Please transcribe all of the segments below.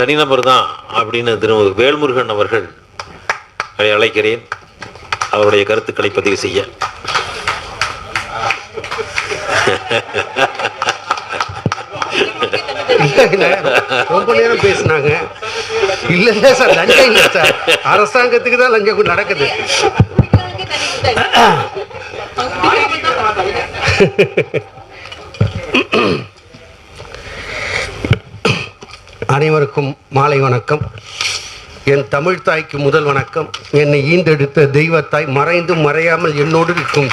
தனிநபர் தான் அப்படின்னு திரு வேல்முருகன் அவர்கள் அவரை அழைக்கிறேன். அவருடைய கருத்துக்களை பதிவு செய்ய. ரொம்ப நேரம் பேசினாங்க. இல்ல இல்ல சார் லஞ்சம் இல்ல சார். அரசாங்கத்துக்கு தான் லஞ்சம் நடக்குது. அனைவருக்கும் மாலை வணக்கம். என் தமிழ் தாய்க்கு முதல் வணக்கம். என்னை ஈந்தெடுத்த தெய்வத்தாய் மறைந்தும் மறையாமல் என்னோடு இருக்கும்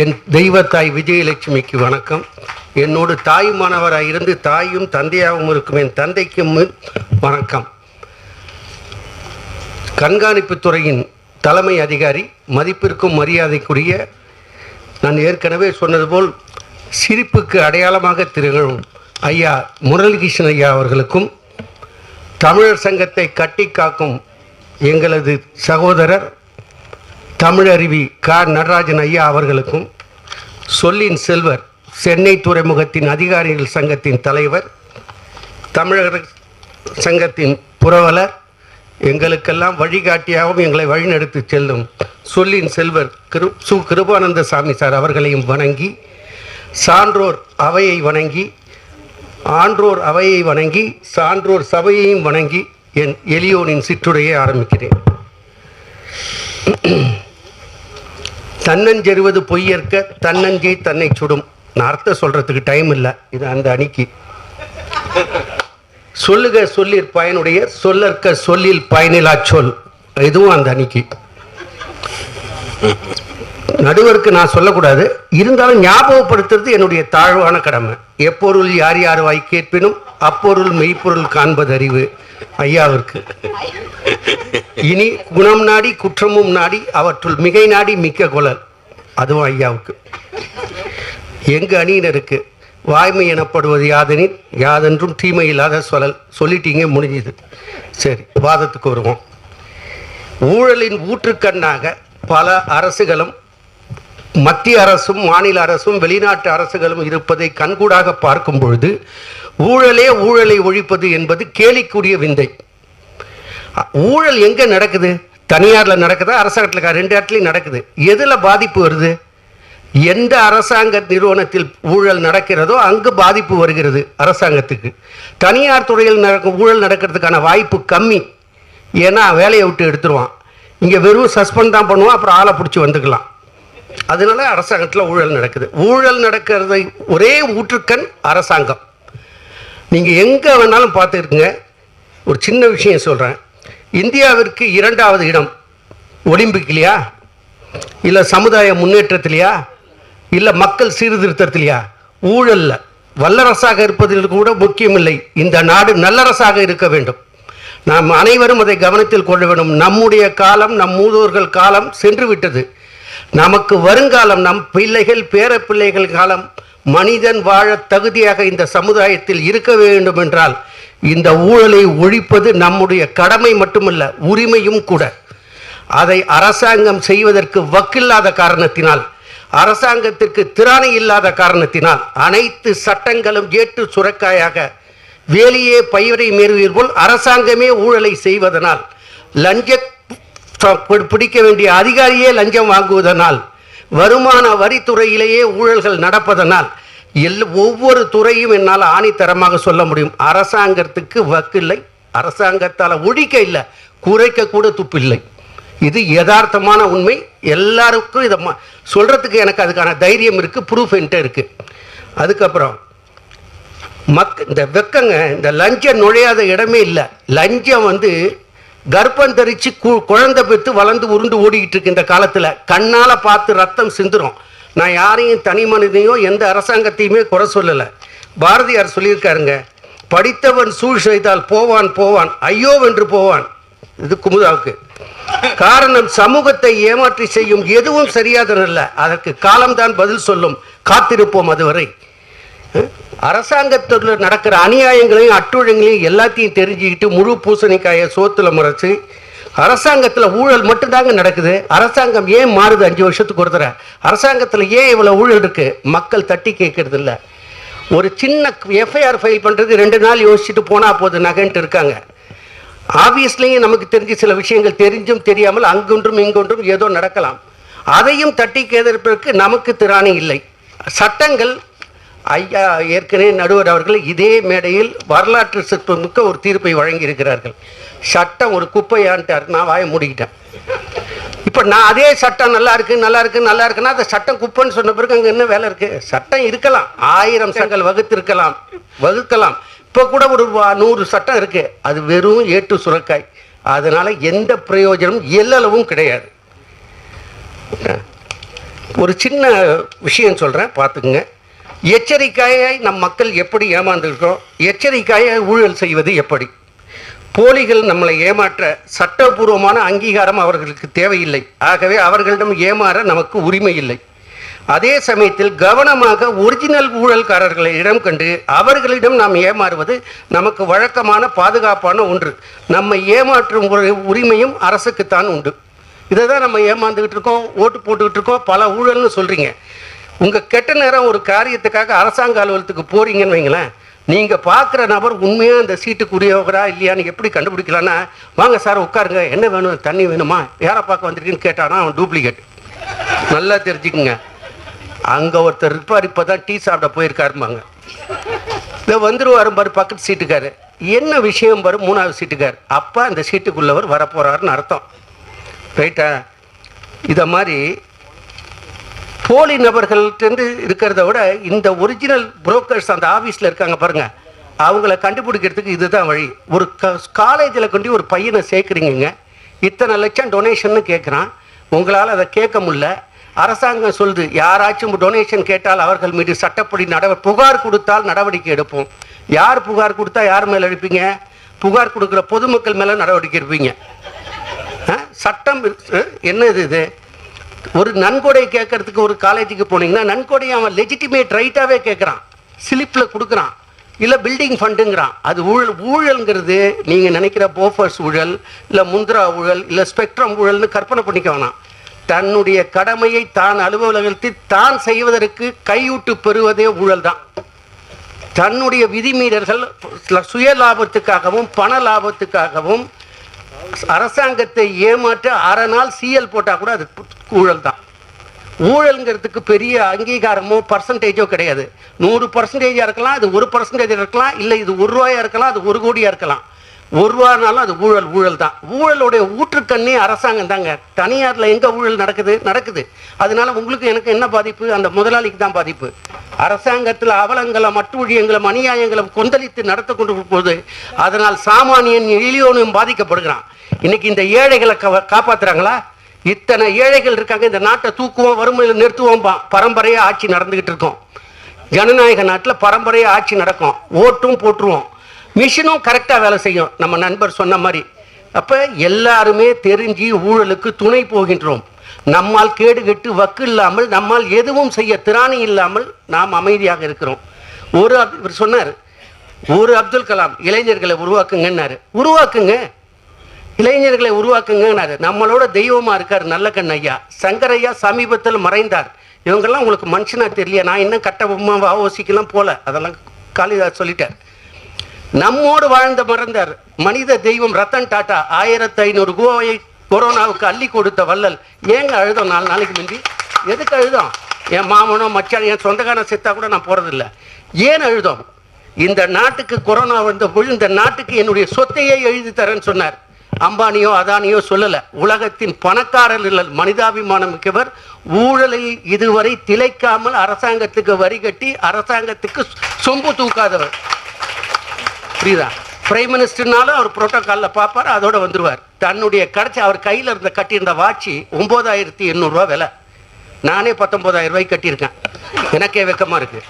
என் தெய்வத்தாய் விஜயலட்சுமிக்கு வணக்கம். என்னோடு தாயுமானவராக இருந்து தாயும் தந்தையாகவும் இருக்கும் என் தந்தைக்கும் வணக்கம். கண்காணிப்பு துறையின் தலைமை அதிகாரி மதிப்பிற்கும் மரியாதைக்குரிய நான் ஏற்கனவே சொன்னது போல் சிரிப்புக்கு அடையாளமாக திகழும் ஐயா முரளிகிருஷ்ணன் ஐயா அவர்களுக்கும் தமிழர் சங்கத்தை கட்டி காக்கும் எங்களது சகோதரர் தமிழருவி க நடராஜன் ஐயா அவர்களுக்கும் சொல்லின் செல்வர் சென்னை துறைமுகத்தின் அதிகாரிகள் சங்கத்தின் தலைவர் தமிழர் சங்கத்தின் புரவலர் எங்களுக்கெல்லாம் வழிகாட்டியாகவும் எங்களை வழிநடத்தி செல்லும் சொல்லின் செல்வர் கிரு சு கிருபானந்த சாமி சார் அவர்களையும் வணங்கி சான்றோர் அவையை வணங்கி ஆன்றோர் அவையை வணங்கி சான்றோர் சபையையும் வணங்கி என் எளியோனின் சிற்றுரையை ஆரம்பிக்கிறேன். தன்னஞ்செறுவது பொய்யற்க தன்னஞ்சை தன்னை சுடும். நான் அர்த்தம் சொல்றதுக்கு டைம் இல்லை இது அந்த அணிக்கு. சொல்லுக சொல்லிற் பயனுடைய சொல்லற்க சொல்லில் பயனிலா சொல். இதுவும் அந்த அணிக்கு. நடுவருக்கு நான் சொல்லக்கூடாது. இருந்தாலும் ஞாபகப்படுத்துறது என்னுடைய தாழ்வான கடமை. எப்பொருள் யார் யார் வாய் கேட்பினும் அப்பொருள் மெய்ப்பொருள் காண்பது அறிவு ஐயாவிற்கு. இனி குணம் நாடி குற்றமும் நாடி அவற்றுள் மிகை நாடி மிக்க குழல். அதுவும் ஐயாவுக்கு. எங்க அணியினருக்கு? வாய்மை எனப்படுவது யாதெனின் யாதென்றும் தீமை இல்லாத சொல்லல் சொல்லிட்டீங்க முடிஞ்சுது. சரி வாதத்துக்கு வருவோம். ஊழலின் ஊற்றுக்கண்ணாக பல அரசுகளும் மத்திய அரசும் மாநில அரசும் வெளிநாட்டு அரசுகளும் இருப்பதை கண்கூடாக பார்க்கும் பொழுது ஊழலே ஊழலை ஒழிப்பது என்பது கேலிக்குரிய விந்தை. ஊழல் எங்க நடக்குது? தனியாரில் நடக்குதா? அரசாங்கத்தில் ரெண்டு இடத்துலையும் நடக்குது. எதில் பாதிப்பு வருது? எந்த அரசாங்க நிறுவனத்தில் ஊழல் நடக்கிறதோ அங்கு பாதிப்பு வருகிறது அரசாங்கத்துக்கு. தனியார் துறையில் நடக்கும் ஊழல் நடக்கிறதுக்கான வாய்ப்பு கம்மி. ஏன்னா வேலையை விட்டு எடுத்துருவான். இங்கே வெறும் சஸ்பெண்ட் தான் பண்ணுவான் அப்புறம் ஆளை பிடிச்சி வந்துக்கலாம். அதனால அரசாங்கத்தில் ஊழல் நடக்குது. ஊழல் நடக்கிறதை ஒரே ஊற்றுக்கண் அரசாங்கம். நீங்கள் எங்கே வேணாலும் பார்த்துருக்குங்க ஒரு சின்ன விஷயம் சொல்கிறேன் இந்தியாவிற்கு இரண்டாவது இடம் ஒலிம்பிக்லையா இல்லை சமுதாய முன்னேற்றத்திலையா இல்லை மக்கள் சீர்திருத்தத்திலையா ஊழலில். வல்லரசாக இருப்பதில் கூட முக்கியமில்லை. இந்த நாடு நல்லரசாக இருக்க வேண்டும். நாம் அனைவரும் அதை கவனத்தில் கொள்ள வேண்டும். நம்முடைய காலம் நம் மூதோர்கள் காலம் சென்று விட்டது நமக்கு வருங்காலம் நம் பிள்ளைகள் பேர பிள்ளைகள் காலம் மனிதன் வாழ தகுதியாக இந்த சமுதாயத்தில் இருக்க வேண்டும் என்றால் இந்த ஊழலை ஒழிப்பது நம்முடைய கடமை மட்டுமல்ல உரிமையும் கூட. அதை அரசாங்கம் செய்வதற்கு வக்கில்லாத காரணத்தினால் அரசாங்கத்திற்கு திராணி இல்லாத காரணத்தினால் அனைத்து சட்டங்களும் ஏற்று சுரக்காயாக வேலையே பயிரை மீறுவீர் போல் அரசாங்கமே ஊழலை செய்வதனால் லஞ்ச பிடிக்க வேண்டிய அதிகாரியே லஞ்சம் வாங்குவதனால் வருமான வரித்துறையிலேயே ஊழல்கள் நடப்பதனால் எல் ஒவ்வொரு துறையும் என்னால் ஆணித்தரமாக சொல்ல முடியும். அரசாங்கத்துக்கு வக்கில்லை. அரசாங்கத்தால் ஒழிக்க இல்லை. குறைக்க கூட துப்பில்லை. இது யதார்த்தமான உண்மை. எல்லாருக்கும் இதை சொல்கிறதுக்கு எனக்கு அதுக்கான தைரியம் இருக்குது ப்ரூஃப் என்கிட்ட இருக்குது அதுக்கப்புறம் மக் இந்த வெக்கங்க இந்த லஞ்சம் நுழையாத இடமே இல்லை. லஞ்சம் வந்து கர்ப்பம் தரிச்சு கு குழந்தை பெற்று வளர்ந்து உருண்டு ஓடிக்கிட்டு இருக்கு இந்த காலத்தில் கண்ணால் பார்த்து ரத்தம் சிந்துரும். நான் யாரையும் தனி மனிதையும் எந்த அரசாங்கத்தையுமே குறை சொல்லலை. பாரதியார் சொல்லியிருக்காருங்க படித்தவன் சூழ் செய்தால் போவான் போவான் ஐயோ வென்று போவான். இது குமுதாவுக்கு. காரணம் சமூகத்தை ஏமாற்றி செய்யும் எதுவும் சரியாதனல்ல அதற்கு காலம்தான் பதில் சொல்லும். காத்திருப்போம் அதுவரை. அரசாங்கத்தில் நடக்கிற அநியாயங்களையும் அட்டுழங்களையும் எல்லாத்தையும் தெரிஞ்சுக்கிட்டு முழு பூசணிக்காயை சோத்துல முறைச்சு அரசாங்கத்தில் ஊழல் மட்டும்தாங்க நடக்குது. அரசாங்கம் ஏன் மாறுது அஞ்சு வருஷத்துக்கு ஒரு தடவை அரசாங்கத்தில் ஏன் இவ்வளோ ஊழல் இருக்கு? மக்கள் தட்டி கேட்கறது இல்லை. ஒரு சின்ன எஃப்ஐஆர் ஃபைல் பண்ணுறது ரெண்டு நாள் யோசிச்சுட்டு போனால் போது நகைன்ட்டு இருக்காங்க. ஆப்வியஸ்லியும் நமக்கு தெரிஞ்ச சில விஷயங்கள் தெரிஞ்சும் தெரியாமல் அங்கொன்றும் இங்கொன்றும் ஏதோ நடக்கலாம். அதையும் தட்டி கேதற்கு நமக்கு திராணி இல்லை. சட்டங்கள் ஐயா ஏற்கனவே நடுவர் அவர்கள் இதே மேடையில் வரலாற்று சிற்பமிக்க ஒரு தீர்ப்பை வழங்கியிருக்கிறார்கள். சட்டம் ஒரு குப்பையான்ட்டார். நான் வாய மூடிக்கிட்டேன். இப்போ நான் அதே சட்டம் நல்லா இருக்கு நல்லா இருக்கு நல்லா இருக்குன்னா அந்த சட்டம் குப்பைன்னு சொன்ன பிறகு அங்கே என்ன வேலை இருக்கு? சட்டம் இருக்கலாம். ஆயிரம் சட்டங்கள் வகுத்திருக்கலாம். வகுக்கலாம். இப்போ கூட ஒரு நூறு சட்டம் இருக்கு. அது வெறும் ஏட்டு சுரக்காய். அதனால எந்த பிரயோஜனமும் எல்லளவும் கிடையாது. ஒரு சின்ன விஷயம் சொல்கிறேன் பார்த்துக்குங்க. எச்சரிக்கையாய் நம் மக்கள் எப்படி ஏமாந்துருக்கோம் எச்சரிக்கையாய் ஊழல் செய்வது எப்படி? போலிகள் நம்மளை ஏமாற்ற சட்டபூர்வமான அங்கீகாரம் அவர்களுக்கு தேவையில்லை. ஆகவே அவர்களிடம் ஏமாற நமக்கு உரிமை இல்லை. அதே சமயத்தில் கவனமாக ஒரிஜினல் ஊழல்காரர்களை இடம் கண்டு அவர்களிடம் நாம் ஏமாறுவது நமக்கு வழக்கமான பாதுகாப்பான ஒன்று. நம்மை ஏமாற்றும் ஒரு உரிமையும் அரசுக்குத்தான் உண்டு. இதை தான் நம்ம ஏமாந்துக்கிட்டு இருக்கோம் ஓட்டு போட்டுக்கிட்டு இருக்கோம் பல ஊழல்னு சொல்கிறீங்க உங்கள் கெட்ட நேரம் ஒரு காரியத்துக்காக அரசாங்க அலுவலகத்துக்கு போகிறீங்கன்னு வைங்களேன் நீங்கள் பார்க்குற நபர் உண்மையாக அந்த சீட்டுக்குரியவரா இல்லையான்னு எப்படி கண்டுபிடிக்கலான்னா வாங்க சார் உட்காருங்க. என்ன வேணும்? தண்ணி வேணுமா? யாரை பார்க்க வந்திருக்கீன்னு கேட்டானா அவன் டூப்ளிகேட் நல்லா தெரிஞ்சுக்குங்க. அங்கே ஒருத்தர் இருப்பார் இப்போ தான் டீ சாப்பிட போயிருக்காருமாங்க இதை வந்துருவாரு பாரு பக்கத்து சீட்டுக்காரு. என்ன விஷயம் பாரு மூணாவது சீட்டுக்கார். அப்போ அந்த சீட்டுக்குள்ளவர் வரப்போகிறாருன்னு அர்த்தம். ரைட்டா இதை மாதிரி போலி நபர்கள்ட்டேருந்து இருக்கிறத விட இந்த ஒரிஜினல் புரோக்கர்ஸ் அந்த ஆஃபீஸில் இருக்காங்க பாருங்கள் அவங்கள கண்டுபிடிக்கிறதுக்கு இதுதான் வழி. ஒரு க காலேஜில் கொண்டு ஒரு பையனை சேர்க்குறீங்க இத்தனை லட்சம் டொனேஷன்னு கேட்குறான் உங்களால் அதை கேட்க முடியல. அரசாங்கம் சொல்லுது யாராச்சும் டொனேஷன் கேட்டால் அவர்கள் மீது சட்டப்படி நட புகார் கொடுத்தால் நடவடிக்கை எடுப்போம். யார் புகார் கொடுத்தா யார் மேலே எடுப்பீங்க புகார் கொடுக்குற பொதுமக்கள் மேலே நடவடிக்கை எடுப்பீங்க. சட்டம் என்ன இது இது? ஒரு நன்கொடை கேட்கறதுக்கு ஒரு காலேஜுக்கு போனீங்கன்னா நன்கொடையை அவன் லெஜிட்டிமேட் ரைட்டாகவே கேட்குறான். ஸ்லிப்பில் கொடுக்குறான். இல்லை பில்டிங் ஃபண்டுங்கிறான் அது ஊழல் ஊழல்ங்கிறது நீங்கள் நினைக்கிற போஃபர்ஸ் ஊழல் இல்லை முந்திரா ஊழல் இல்லை ஸ்பெக்ட்ரம் ஊழல்னு கற்பனை பண்ணிக்க வேணாம். தன்னுடைய கடமையை தான் அலுவலகத்தில் தான் செய்வதற்கு கையூட்டு பெறுவதே ஊழல் தான் தன்னுடைய விதிமீறல்கள் சுய லாபத்துக்காகவும் பண லாபத்துக்காகவும் அரசாங்கத்தை ஏமாற்ற அரை நாள் சிஎல் போட்டால் கூட அது ஊழல் தான் ஊழல்ங்கிறதுக்கு பெரிய அங்கீகாரமோ பர்சன்டேஜோ கிடையாது. நூறு பர்சன்டேஜாக இருக்கலாம் அது ஒரு பர்சன்டேஜ் இருக்கலாம் இல்லை இது ஒரு ரூபாயா இருக்கலாம் அது ஒரு கோடியாக இருக்கலாம். ஒரு ரூபானாலும் அது ஊழல் ஊழல் தான். ஊழலுடைய ஊற்றுக்கண்ணே அரசாங்கம் தாங்க. தனியாரில் எங்கே ஊழல் நடக்குது? நடக்குது. அதனால உங்களுக்கு எனக்கு என்ன பாதிப்பு? அந்த முதலாளிக்கு தான் பாதிப்பு. அரசாங்கத்தில் அவலங்களும் அட்டுழியங்களும் அநியாயங்களும் கொந்தளித்து நடத்த கொண்டு போது அதனால் சாமானியன் எளியோனும் பாதிக்கப்படுகிறான். இன்னைக்கு இந்த ஏழைகளை காப்பாத்துறாங்களா? இத்தனை ஏழைகள் இருக்காங்க. இந்த நாட்டை தூக்குவோம் வறுமையில் நிறுத்துவோம். பரம்பரையாக ஆட்சி நடந்துகிட்டு இருக்கோம். ஜனநாயக நாட்டில் பரம்பரையாக ஆட்சி நடக்கும். ஓட்டும் போட்டுருவோம் மிஷினும் கரெக்டாக வேலை செய்யும். நம்ம நண்பர் சொன்ன மாதிரி. அப்போ எல்லாருமே தெரிஞ்சு ஊழலுக்கு துணை போகின்றோம். நம்மால் கேடு கெட்டு வக்கு இல்லாமல் நம்மால் எதுவும் செய்ய திராணி இல்லாமல் நாம் அமைதியாக இருக்கிறோம். ஒரு அப்- இவர் சொன்னார் ஒரு அப்துல் கலாம் இளைஞர்களை உருவாக்குங்கன்னாரு. உருவாக்குங்க. இளைஞர்களை உருவாக்குங்கன்னாரு. நம்மளோட தெய்வமாக இருக்கார் நல்ல கண்ணையா சங்கரையா சமீபத்தில் மறைந்தார். இவங்கெல்லாம் உங்களுக்கு மனுஷனா தெரியல நான் இன்னும் கட்ட வாவோசிக்கெல்லாம் போல. அதெல்லாம் காளிதாஸ் சொல்லிட்டார். நம்மோடு வாழ்ந்த மறந்தார். மனித தெய்வம் ரத்தன் டாட்டா. ஆயிரத்தி ஐநூறு கோவையை கொரோனாவுக்கு அள்ளி கொடுத்த வள்ளல். ஏங்க அழுதோம் நாலு நாளைக்கு முந்தி? எதுக்கு அழுதோம்? என் மாமனோ மச்சான் என் சொந்தக்காரன் செத்தா கூட நான் போறதில்ல. ஏன் அழுதோம்? இந்த நாட்டுக்கு கொரோனா வந்த பொழுது இந்த நாட்டுக்கு என்னுடைய சொத்தையே எழுதி தரேன்னு சொன்னார். அம்பானியோ அதானியோ சொல்லல. உலகத்தின் பணக்காரர் இல்ல மனிதாபிமானம் மிக்கவர். ஊழலை இதுவரை திளைக்காமல் அரசாங்கத்துக்கு வரி கட்டி அரசாங்கத்துக்கு சொம்பு தூக்காதவர். புரியுதா பிரைம் மினிஸ்டர்னாலும் அவர் புரோட்டோகாலில் பார்ப்பார் அதோட வந்துடுவார் தன்னுடைய கடைச்சி அவர் கையில் இருந்த கட்டியிருந்த வாட்சி ஒம்பதாயிரத்தி எண்ணூறுரூவா விலை. நானே பத்தொம்போதாயிரம் ரூபாய்க்கு கட்டியிருக்கேன். எனக்கே வெக்கமாக இருக்கு.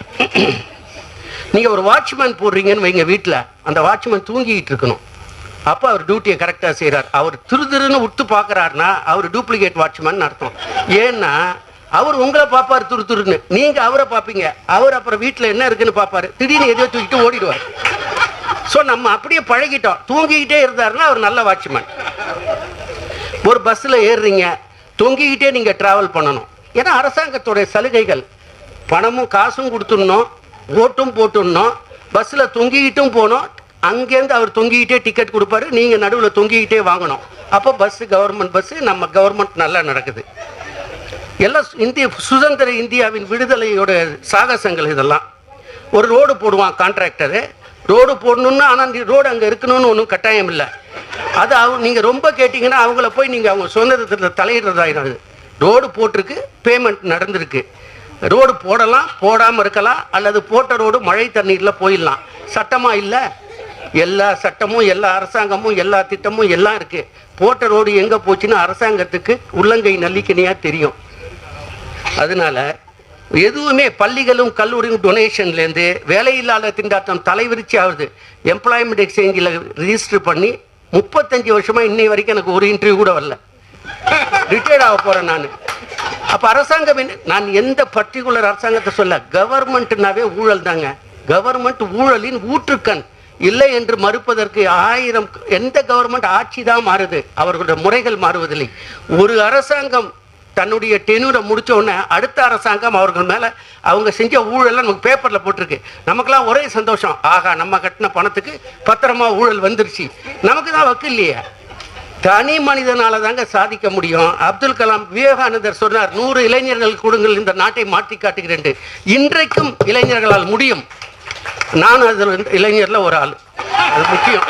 நீங்கள் ஒரு வாட்ச்மேன் போடுறீங்கன்னு வைங்க வீட்டில் அந்த வாட்ச்மேன் தூங்கிக்கிட்டு இருக்கணும். அப்போ அவர் டியூட்டியை கரெக்டாக செய்கிறார் அவர் திரு திருன்னு உத்து பார்க்குறாருனா அவர் டூப்ளிகேட் வாட்ச்மேன் அர்த்தம். ஏன்னா அவர் உங்களை பார்ப்பார் துரு துருன்னு. நீங்கள் அவரை பார்ப்பீங்க. அவர் அப்புறம் வீட்டில் என்ன இருக்குன்னு பார்ப்பாரு. திடீர்னு எதையோ தூக்கிட்டு ஓடிடுவார். ஸோ நம்ம அப்படியே பழகிட்டோம். தூங்கிக்கிட்டே இருந்தாருன்னா அவர் நல்ல வாட்ச்மேன் ஒரு பஸ்ஸில் ஏறுறீங்க தொங்கிக்கிட்டே நீங்கள் ட்ராவல் பண்ணணும். ஏன்னா அரசாங்கத்துடைய சலுகைகள். பணமும் காசும் கொடுத்துடணும் ஓட்டும் போட்டுடணும். பஸ்ஸில் தொங்கிக்கிட்டும் போகணும். அங்கேருந்து அவர் தொங்கிக்கிட்டே டிக்கெட் கொடுப்பாரு. நீங்கள் நடுவில் தொங்கிக்கிட்டே வாங்கணும். அப்போ பஸ்ஸு கவர்மெண்ட் பஸ்ஸு நம்ம கவர்மெண்ட் நல்லா நடக்குது. எல்லாம் இந்திய சுதந்திர இந்தியாவின் விடுதலையோட சாகசங்கள் இதெல்லாம். ஒரு ரோடு போடுவான் கான்ட்ராக்டரு ரோடு போடணும்னா ஆனால் ரோடு அங்கே இருக்கணும்னு ஒன்றும் கட்டாயம் இல்லை. அது அவங்க நீங்கள் ரொம்ப கேட்டிங்கன்னா அவங்கள போய் நீங்கள் அவங்க சுதந்திரத்தில் தலையிடுறதாயிடாது ரோடு போட்டிருக்கு பேமெண்ட் நடந்திருக்கு. ரோடு போடலாம் போடாமல் இருக்கலாம் அல்லது போட்ட ரோடு மழை தண்ணீரில் போயிடலாம். சட்டமாக இல்லை. எல்லா சட்டமும் எல்லா அரசாங்கமும் எல்லா திட்டமும் எல்லாம் இருக்குது போட்ட ரோடு எங்கே போச்சுன்னு அரசாங்கத்துக்கு உள்ளங்கை நல்லிக்கணியாக தெரியும். அதனால எதுவுமே பள்ளிகளும் கல்லூரியும் டொனேஷன்லேருந்து வேலையில்லாத திண்டாட்டம் தலைவிரிச்சி ஆகுது. எம்ப்ளாய்மெண்ட் எக்ஸ்சேஞ்சில் ரிஜிஸ்டர் பண்ணி முப்பத்தஞ்சு வருஷமாக இன்னை வரைக்கும் எனக்கு ஒரு இன்டர்வியூ கூட வரல. ரிட்டையர்ட் ஆக போகிறேன் நான். அப்போ அரசாங்கம் என்ன நான் எந்த பர்டிகுலர் அரசாங்கத்தை சொல்ல கவர்மெண்ட்னாவே ஊழல் தாங்க. கவர்மெண்ட் ஊழலின் ஊற்றுக்கண். இல்லை என்று மறுப்பதற்கு ஆயிரம் எந்த கவர்மெண்ட் ஆட்சி தான் மாறுது. அவர்களுடைய முறைகள் மாறுவதில்லை. ஒரு அரசாங்கம் தன்னுடைய டெனூரை முடிச்ச உடனே அடுத்த அரசாங்கம் அவர்கள் மேலே அவங்க செஞ்ச ஊழல்லாம் நமக்கு பேப்பரில் போட்டிருக்கு. நமக்கெல்லாம் ஒரே சந்தோஷம். ஆகா நம்ம கட்டின பணத்துக்கு பத்திரமா ஊழல் வந்துருச்சு. நமக்கு தான் வக்கு இல்லையே. தனி மனிதனால தாங்க சாதிக்க முடியும். அப்துல் கலாம் விவேகானந்தர் சொன்னார் நூறு இளைஞர்கள் கொடுங்கள் இந்த நாட்டை மாற்றி காட்டுகிறேன். இன்றைக்கும் இளைஞர்களால் முடியும். நான் அதில் இளைஞரில் இளைஞர்ல ஒரு ஆள். அது முக்கியம்.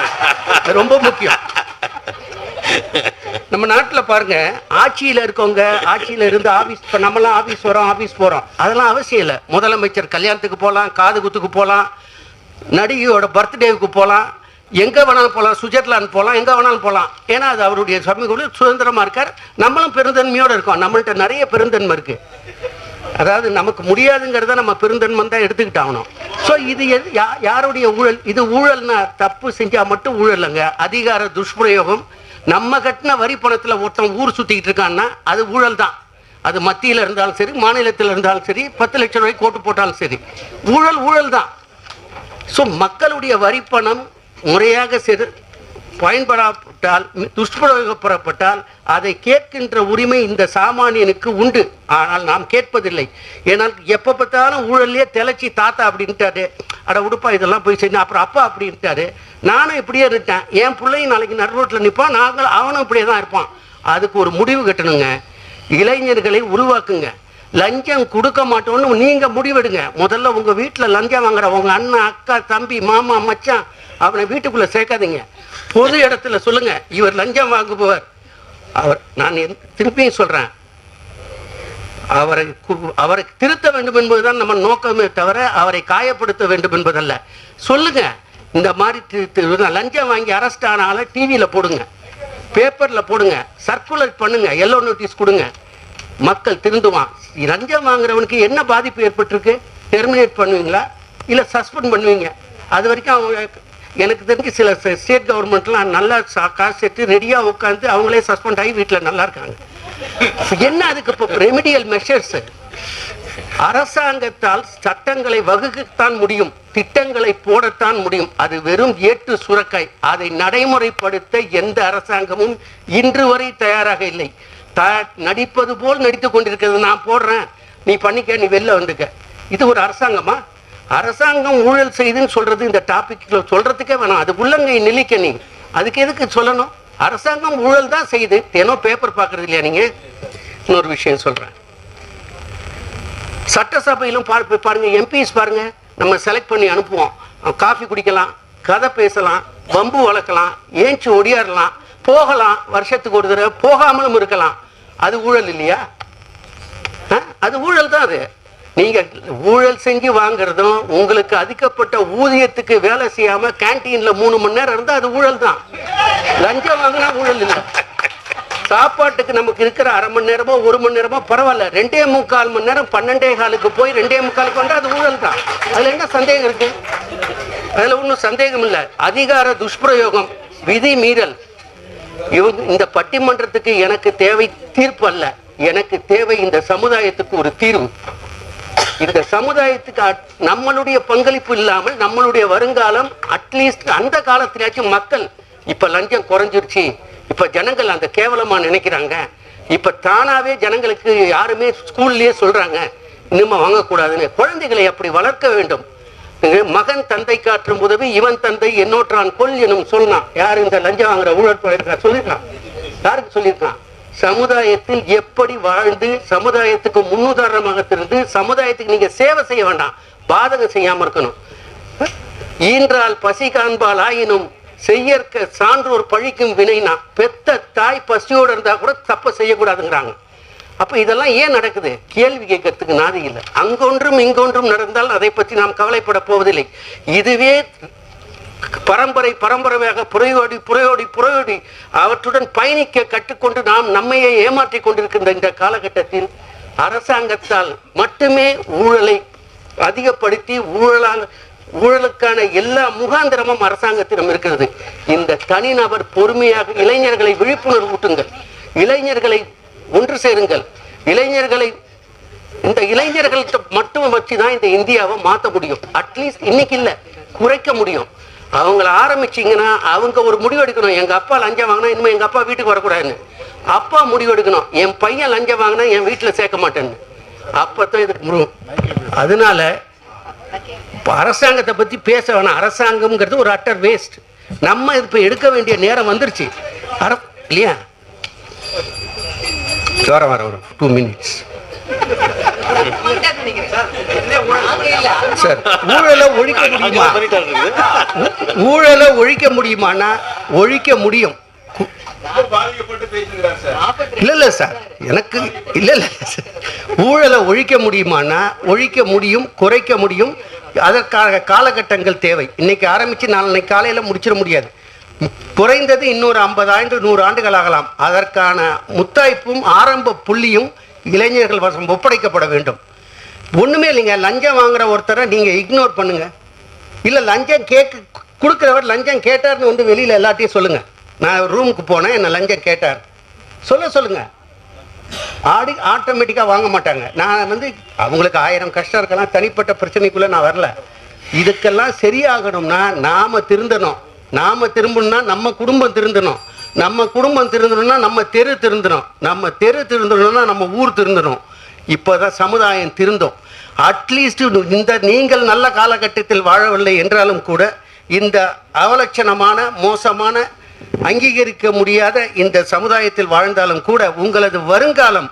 அது ரொம்ப முக்கியம். நம்ம நாட்டில் பாருங்க ஆட்சியில் இருக்கவங்க ஆட்சியில் இருந்து ஆஃபீஸ் இப்போ நம்மளாம் ஆஃபீஸ் வரோம் ஆஃபீஸ் போகிறோம் அதெல்லாம் அவசியம் இல்லை. முதலமைச்சர் கல்யாணத்துக்கு போகலாம் காது குத்துக்கு போகலாம் நடிகையோட பர்த்டேவுக்கு போகலாம் எங்கே வேணாலும் போகலாம் சுவிட்சர்லாந்து போகலாம் எங்கே வேணாலும் போகலாம் ஏன்னா அது அவருடைய சமீப சுதந்திரமாக இருக்கார். நம்மளும் பெருந்தன்மையோடு இருக்கோம். நம்மள்கிட்ட நிறைய பெருந்தன்மை இருக்குது அதாவது நமக்கு முடியாதுங்கிறத நம்ம பெருந்தன்மை தான் எடுத்துக்கிட்டாகணும் ஸோ இது எது யா யாருடைய ஊழல்? இது ஊழல்னா தப்பு செஞ்சால் மட்டும் ஊழலுங்க அதிகார துஷ்பிரயோகம் நம்ம கட்டின வரி பணத்தில் ஒருத்தன் ஊர் சுற்றிக்கிட்டு இருக்கான்னா அது ஊழல் தான் அது மத்தியில் இருந்தாலும் சரி மாநிலத்தில் இருந்தாலும் சரி பத்து லட்சம் ரூபாய் கோட்டு போட்டாலும் சரி. ஊழல் ஊழல் தான் ஸோ மக்களுடைய வரிப்பணம் முறையாக செது பயன்படாப்பட்டால் துஷ்பிரயோகப்படப்பட்டால் அதை கேட்கின்ற உரிமை இந்த சாமானியனுக்கு உண்டு. ஆனால் நாம் கேட்பதில்லை. ஏன்னால் எப்போ பார்த்தாலும் ஊழல்லையே தெளிச்சி தாத்தா அப்படின்ட்டாரு. அட உடுப்பா இதெல்லாம் போய் செஞ்சு அப்புறம் அப்பா அப்படின்ட்டாரு. நானும் இப்படியே இருந்தேன் என் பிள்ளையும் நாளைக்கு நடுரோட்டில் நிற்பான் நாங்கள் அவனும் இப்படியே தான் இருப்பான். அதுக்கு ஒரு முடிவு கட்டணுங்க. இளைஞர்களை உருவாக்குங்க. லஞ்சம் கொடுக்க மாட்டோம்னு நீங்க முடிவெடுங்க. முதல்ல உங்க வீட்டுல லஞ்சம் வாங்குற உங்க அண்ணன் அக்கா தம்பி மாமா மச்சான் அவனை வீட்டுக்குள்ள சேர்க்காதீங்க. பொது இடத்துல சொல்லுங்க இவர் லஞ்சம் வாங்குபவர். அவர் நான் என்- திருப்பியும் சொல்றேன். அவரை கு- அவரை திருத்த வேண்டும் என்பதுதான் நம்ம நோக்கமே தவிர அவரை காயப்படுத்த வேண்டும் என்பதல்ல. சொல்லுங்க இந்த மாதிரி லஞ்சம் வாங்கி அரெஸ்ட் ஆனால டிவியில போடுங்க. பேப்பர்ல போடுங்க. சர்க்குலர் பண்ணுங்க. எல்லோ நோட்டீஸ் கொடுங்க. மக்கள் திருந்துவான். லஞ்சம் வாங்குறவனுக்கு என்ன பாதிப்பு ஏற்பட்டிருக்கு? டெர்மினேட் பண்ணுவீங்களா? இல்லை சஸ்பெண்ட் பண்ணுவீங்க? அது வரைக்கும் அவங்க எனக்கு தெரிஞ்சு சில ஸ்டேட் கவர்மெண்ட்லாம் நல்லா காசு சேர்த்து ரெடியாக உட்காந்து அவங்களே சஸ்பெண்ட் ஆகி வீட்டில் நல்லா இருக்காங்க. என்ன அதுக்கு இப்போ ரெமிடியல் மெஷர்ஸ் அரசாங்கத்தால் சட்டங்களை வகுக்கத்தான் முடியும். திட்டங்களை போடத்தான் முடியும். அது வெறும் ஏட்டு சுரக்காய். அதை நடைமுறைப்படுத்த எந்த அரசாங்கமும் இன்று வரை தயாராக இல்லை. த நடிப்பது போல் நடித்து கொண்டிருக்கிறது. நான் போடுறேன். நீ பண்ணிக்க நீ வெளில வந்துக்க. இது ஒரு அரசாங்கமா? அரசாங்கம் ஊழல் செய்துன்னு சொல்றது இந்த டாபிக்ல சொல்றதுக்கே வேணாம். அது உள்ளங்கை நிலைக்க நீ. அதுக்கு எதுக்கு சொல்லணும்? அரசாங்கம் ஊழல் தான் செய்யுது ஏனோ பேப்பர் பார்க்கறது இல்லையா நீங்க? இன்னொரு விஷயம் சொல்றேன். சட்டசபையிலும் பா பாருங்க எம்பிஸ் பாருங்க. நம்ம செலக்ட் பண்ணி அனுப்புவோம். காஃபி குடிக்கலாம் கதை பேசலாம் வம்பு வளர்க்கலாம் ஏஞ்சி ஒடியாடலாம் போகலாம் வருஷத்துக்கு ஒரு தடவை போகாமலும் இருக்கலாம். அது ஊழல் இல்லையா? ஆ? அது ஊழல் தான் அது. நீங்க ஊழல் செஞ்சு வாங்குறதும் உங்களுக்கு அதிகப்பட்ட ஊதியத்துக்கு வேலை செய்யாம கேன்டீன்ல மூணு மணி நேரம் இருந்தா அது ஊழல் தான். லஞ்சம் வாங்கினா ஊழல் இல்லை. சாப்பாட்டுக்கு நமக்கு இருக்கிற அரை மணி நேரமோ ஒரு மணி நேரமோ பரவாயில்ல. ரெண்டே முக்கால் மணி நேரம் பன்னெண்டே காலுக்கு போய் ரெண்டே முக்காலுக்கு வந்தா அது ஊழல் தான். அதுல என்ன சந்தேகம் இருக்கு? அதுல ஒன்றும் சந்தேகம் இல்லை. அதிகார துஷ்பிரயோகம் விதி மீறல். இந்த பட்டிமன்றத்துக்கு எனக்கு தேவை தீர்ப்பு அல்ல. எனக்கு தேவை இந்த சமுதாயத்துக்கு ஒரு தீர்வு. இந்த சமுதாயத்துக்கு நம்மளுடைய பங்களிப்பு இல்லாமல் நம்மளுடைய வருங்காலம் அட்லீஸ்ட் அந்த காலத்திலாச்சும் மக்கள் இப்ப லஞ்சம் குறைஞ்சிருச்சு. இப்ப ஜனங்கள் அந்த கேவலமா நினைக்கிறாங்க. இப்ப தானாவே ஜனங்களுக்கு யாருமே ஸ்கூல்லயே சொல்றாங்க. இனிமே வாங்கக்கூடாதுன்னு. குழந்தைகளை அப்படி வளர்க்க வேண்டும். மகன் தந்தை காற்றும் உதவி இவன் தந்தை என்னோற்றான் கொல் எனும் சொன்னான் யார் இந்த லஞ்சம் வாங்குற ஊழல் இருக்கா சொல்லியிருக்கான்? யாருக்கு சொல்லியிருக்கான்? சமுதாயத்தில் எப்படி வாழ்ந்து சமுதாயத்துக்கு முன்னுதாரணமாக திருந்து சமுதாயத்துக்கு நீங்க சேவை செய்ய வேண்டாம் பாதகம் செய்யாம இருக்கணும். ஈன்றால் பசி காண்பால் ஆயினும் செய்யற்க சான்றோர் பழிக்கும் வினைனா பெத்த தாய் பசியோடு இருந்தா கூட தப்ப செய்யக்கூடாதுங்கிறாங்க. அப்ப இதெல்லாம் ஏன் நடக்குது? கேள்வி கேட்கறதுக்கு நாதி இல்லை. அங்கொன்றும் இங்கொன்றும் நடந்தால் அதை பற்றி நாம் கவலைப்பட போவதில்லை. இதுவே பரம்பரை பரம்பரையாக புறையோடி புறையோடி புறையோடி அவற்றுடன் பயணிக்க கற்றுக்கொண்டு நாம் நம்மையே ஏமாற்றிக் கொண்டிருக்கின்ற இந்த காலகட்டத்தில் அரசாங்கத்தால் மட்டுமே ஊழலை அதிகப்படுத்தி ஊழலான ஊழலுக்கான எல்லா முகாந்திரமும் அரசாங்கத்திடம் இருக்கிறது. இந்த தனிநபர் பொறுமையாக இளைஞர்களை விழிப்புணர்வு ஊட்டுங்கள் இளைஞர்களை ஒன்று சேருங்கள். இளைஞர்களை இந்த இளைஞர்கள்ட்ட மட்டும் வச்சு தான் இந்த இந்தியாவை மாற்ற முடியும். அட்லீஸ்ட் இன்னைக்கு இல்லை குறைக்க முடியும். அவங்கள ஆரம்பிச்சிங்கன்னா அவங்க ஒரு முடிவு எடுக்கணும். எங்கள் அப்பா லஞ்சம் வாங்கினா இனிமேல் எங்கள் அப்பா வீட்டுக்கு வரக்கூடாதுன்னு. அப்பா முடிவு எடுக்கணும். என் பையன் லஞ்சம் வாங்கினா என் வீட்டில் சேர்க்க மாட்டேன்னு. அப்பதான் இதுக்கு முடியும் அதனால அரசாங்கத்தை பற்றி பேச வேணாம். அரசாங்கம்ங்கிறது ஒரு அட்டர் வேஸ்ட் நம்ம இப்போ எடுக்க வேண்டிய நேரம் வந்துருச்சு. அர இல்லையா? வர வர ஒரு டூ மினிட்ஸ் சார் ஊழலை ஒழிக்க முடியுமா? ஊழலை ஒழிக்க முடியுமானா ஒழிக்க முடியும். இல்ல இல்ல சார் எனக்கு இல்ல இல்ல சார். ஊழலை ஒழிக்க முடியுமானா ஒழிக்க முடியும் குறைக்க முடியும். அதற்காக காலகட்டங்கள் தேவை. இன்னைக்கு ஆரம்பிச்சு நாளைக்கு காலையில முடிச்சிட முடியாது. குறைந்தது இன்னொரு ஐம்பது ஆண்டு நூறு ஆண்டுகள் ஆகலாம். அதற்கான முத்தாய்ப்பும் ஆரம்ப புள்ளியும் இளைஞர்கள் வசம் ஒப்படைக்கப்பட வேண்டும். ஒன்றுமே இல்லைங்க. லஞ்சம் வாங்குற ஒருத்தரை நீங்கள் இக்னோர் பண்ணுங்கள் இல்லை லஞ்சம் கேட்க கொடுக்குறவர் லஞ்சம் கேட்டார்னு வந்து வெளியில் எல்லாத்தையும் சொல்லுங்கள் நான் ரூமுக்கு போனேன் என்னை லஞ்சம் கேட்டார். சொல்ல சொல்லுங்கள் ஆடி ஆட்டோமேட்டிக்காக வாங்க மாட்டாங்க. நான் வந்து அவங்களுக்கு ஆயிரம் கஷ்டம் இருக்கலாம். தனிப்பட்ட பிரச்சனைக்குள்ளே நான் வரல. இதுக்கெல்லாம் சரியாகணும்னா நாம் திருந்தணும். நாம திரும்பணும்னா நம்ம குடும்பம் திருந்தணும். நம்ம குடும்பம் திருந்தணும்னா நம்ம தெரு திருந்தணும். நம்ம தெரு திருந்தணும்னா நம்ம ஊர் திருந்தணும். இப்போதான் சமுதாயம் திருந்தோம். அட்லீஸ்ட் இந்த நீங்கள் நல்ல காலகட்டத்தில் வாழவில்லை என்றாலும் கூட இந்த அவலட்சணமான மோசமான அங்கீகரிக்க முடியாத இந்த சமுதாயத்தில் வாழ்ந்தாலும் கூட உங்களது வருங்காலம்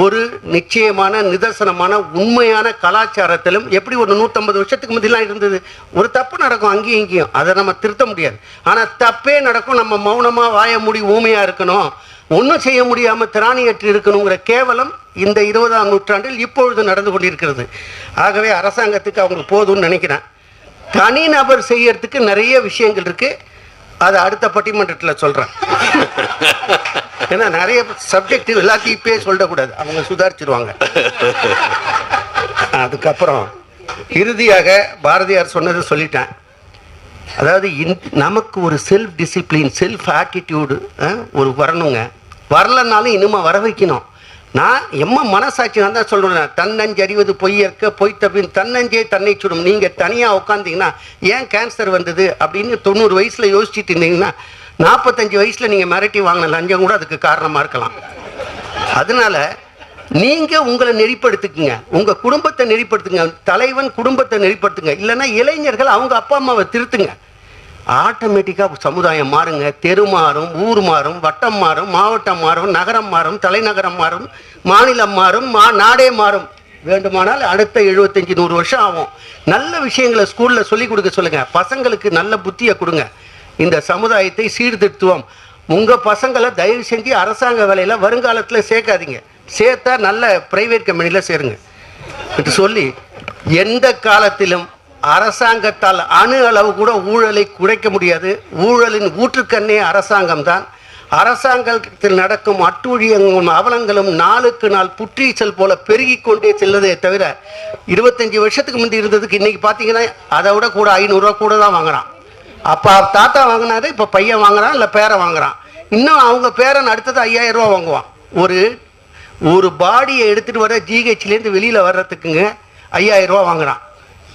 ஒரு நிச்சயமான நிதர்சனமான உண்மையான கலாச்சாரத்திலும் எப்படி ஒரு நூற்றம்பது வருஷத்துக்கு முந்திலாம் இருந்தது? ஒரு தப்பு நடக்கும் அங்கேயும் இங்கேயும். அதை நம்ம திருத்த முடியாது. ஆனால் தப்பே நடக்கும். நம்ம மௌனமாக வாய மூடி ஊமையாக இருக்கணும். ஒன்றும் செய்ய முடியாமல் திராணியற்று இருக்கணுங்கிற கேவலம் இந்த இருபதாம் நூற்றாண்டில் இப்பொழுது நடந்து கொண்டிருக்கிறது. ஆகவே அரசாங்கத்துக்கு அவங்க போதும்னு நினைக்கிறேன். தனிநபர் செய்யறதுக்கு நிறைய விஷயங்கள் இருக்குது அது அடுத்த பட்டிமன்றத்தில் சொல்கிறேன் ஏன்னா நிறைய சப்ஜெக்ட் எல்லாத்தையும் இப்பயே சொல்லக்கூடாது. அவங்க சுதாரிச்சிருவாங்க. அதுக்கப்புறம் இறுதியாக பாரதியார் சொன்னது சொல்லிட்டேன். அதாவது இன்- நமக்கு ஒரு செல்ஃப் டிசிப்ளின் செல்ஃப் ஆட்டிடியூடு ஒரு வரணுங்க. வரலனாலும் இனிமே வர வைக்கணும். நான் எம்ம மனசாட்சி தான் சொல்லணும் தன்னஞ்சறிவது பொய்யற்க பொய்த்தப்பின் தன்னஞ்சே தன்னை சுடும். நீங்கள் தனியாக உட்காந்தீங்கன்னா ஏன் கேன்சர் வந்தது அப்படின்னு தொண்ணூறு வயசில் யோசிச்சுட்டு இருந்தீங்கன்னா நாற்பத்தஞ்சு வயசில் நீங்கள் மிரட்டி வாங்கின லஞ்சம் கூட அதுக்கு காரணமாக இருக்கலாம். அதனால நீங்கள் உங்களை நெறிப்படுத்திக்குங்க. உங்கள் குடும்பத்தை நெறிப்படுத்துங்க. தலைவன் குடும்பத்தை நெறிப்படுத்துங்க. இல்லைன்னா இளைஞர்கள் அவங்க அப்பா அம்மாவை திருத்துங்க. ஆட்டோமேட்டிக்காக சமுதாயம் மாறுங்க. தெரு மாறும் ஊர் மாறும் வட்டம் மாறும் மாவட்டம் மாறும் நகரம் மாறும் தலைநகரம் மாறும் மாநிலம் மாறும் மா நாடே மாறும். வேண்டுமானால் அடுத்த எழுபத்தஞ்சு நூறு வருஷம் ஆகும். நல்ல விஷயங்களை ஸ்கூலில் சொல்லிக் கொடுக்க சொல்லுங்கள் பசங்களுக்கு நல்ல புத்தியை கொடுங்க. இந்த சமுதாயத்தை சீர்திருத்துவோம். உங்கள் பசங்களை தயவு செஞ்சு அரசாங்க வேலையில் வருங்காலத்தில் சேர்க்காதீங்க. சேர்த்தா நல்ல பிரைவேட் கம்பெனியில் சேருங்க. சொல்லி எந்த காலத்திலும் அரசாங்கத்தால் அணு அளவு கூட ஊழலை குறைக்க முடியாது. ஊழலின் ஊற்றுக்கண்ணே அரசாங்கம்தான். அரசாங்கத்தில் நடக்கும் அட்டூழியங்களும் அவலங்களும் நாளுக்கு நாள் புற்றீச்சல் போல பெருகி கொண்டே செல்வதே தவிர இருபத்தஞ்சி வருஷத்துக்கு முந்தி இருந்ததுக்கு இன்னைக்கு பார்த்தீங்கன்னா அதை விட கூட ஐநூறுரூவா கூட தான் வாங்குறான். அப்போ தாத்தா வாங்கினாரு இப்போ பையன் வாங்குறான் இல்லை பேரை வாங்குறான். இன்னும் அவங்க பேரன் அடுத்தது ஐயாயிரம் ரூபா வாங்குவான். ஒரு ஒரு பாடியை எடுத்துகிட்டு வர ஜிஹெச்லேருந்து வெளியில் வர்றதுக்குங்க ஐயாயிரம் ரூபா வாங்குறான்.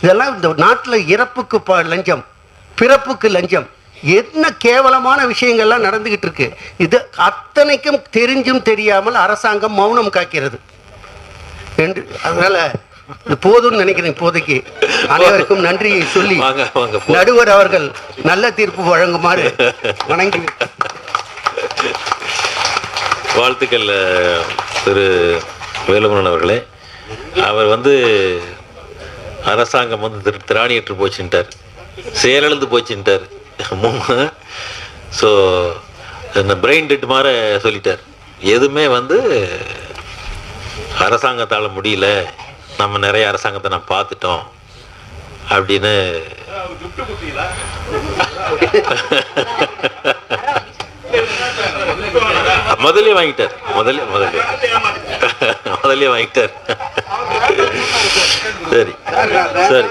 இதெல்லாம் இந்த நாட்டில் இறப்புக்கு ப லஞ்சம் பிறப்புக்கு லஞ்சம். என்ன கேவலமான விஷயங்கள்லாம் நடந்துகிட்டு இருக்கு. இது அத்தனைக்கும் தெரிஞ்சும் தெரியாமல் அரசாங்கம் மௌனம் காக்கிறது. என்று அதனால போதும்னு நினைக்கிறேன் இப்போதைக்கு. அனைவருக்கும் நன்றியை சொல்லி. நடுவர் அவர்கள் நல்ல தீர்ப்பு வழங்குமாறு வணங்கி வாழ்த்துக்கள் திரு வேலுமணன் அவர்களே. அவர் வந்து அரசாங்கம் வந்து திரு திராணியற்று போச்சுன்ட்டார். செயலிழந்து போச்சுன்ட்டார். ஸோ இந்த பிரெயின் டெட் மாதிரி சொல்லிட்டார். எதுவுமே வந்து அரசாங்கத்தால் முடியல. நம்ம நிறைய அரசாங்கத்தை நான் பார்த்துட்டோம். அப்படின்னு முதலே வாங்கிட்டார். முதலே முதலே முதலே வாங்கிட்டார். சரி. சரி.